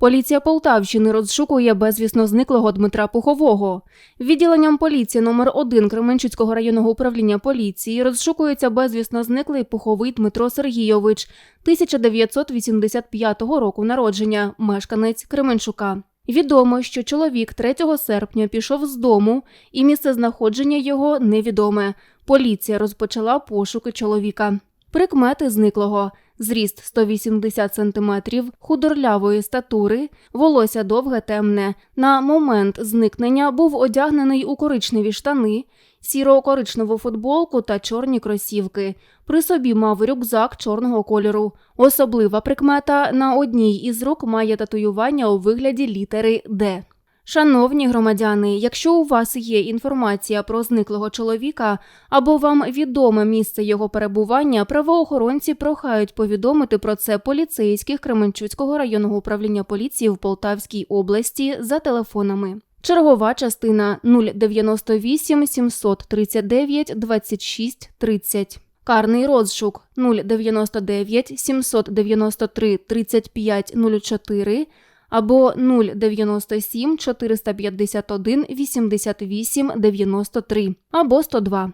Поліція Полтавщини розшукує безвісно зниклого Дмитра Пухового. Відділенням поліції номер 1 Кременчуцького районного управління поліції розшукується безвісно зниклий Пуховий Дмитро Сергійович, 1985 року народження, мешканець Кременчука. Відомо, що чоловік 3 серпня пішов з дому, і місце знаходження його невідоме. Поліція розпочала пошуки чоловіка. Прикмети зниклого. Зріст 180 см, худорлявої статури, волосся довге темне. На момент зникнення був одягнений у коричневі штани, сіро-коричневу футболку та чорні кросівки. При собі мав рюкзак чорного кольору. Особлива прикмета на одній із рук має татуювання у вигляді літери Д. Шановні громадяни, якщо у вас є інформація про зниклого чоловіка або вам відоме місце його перебування, правоохоронці прохають повідомити про це поліцейських Кременчуцького районного управління поліції в Полтавській області за телефонами. Чергова частина 098 739 26 30. Карний розшук 099 793 35 04 або 097 451 88 93 або 102.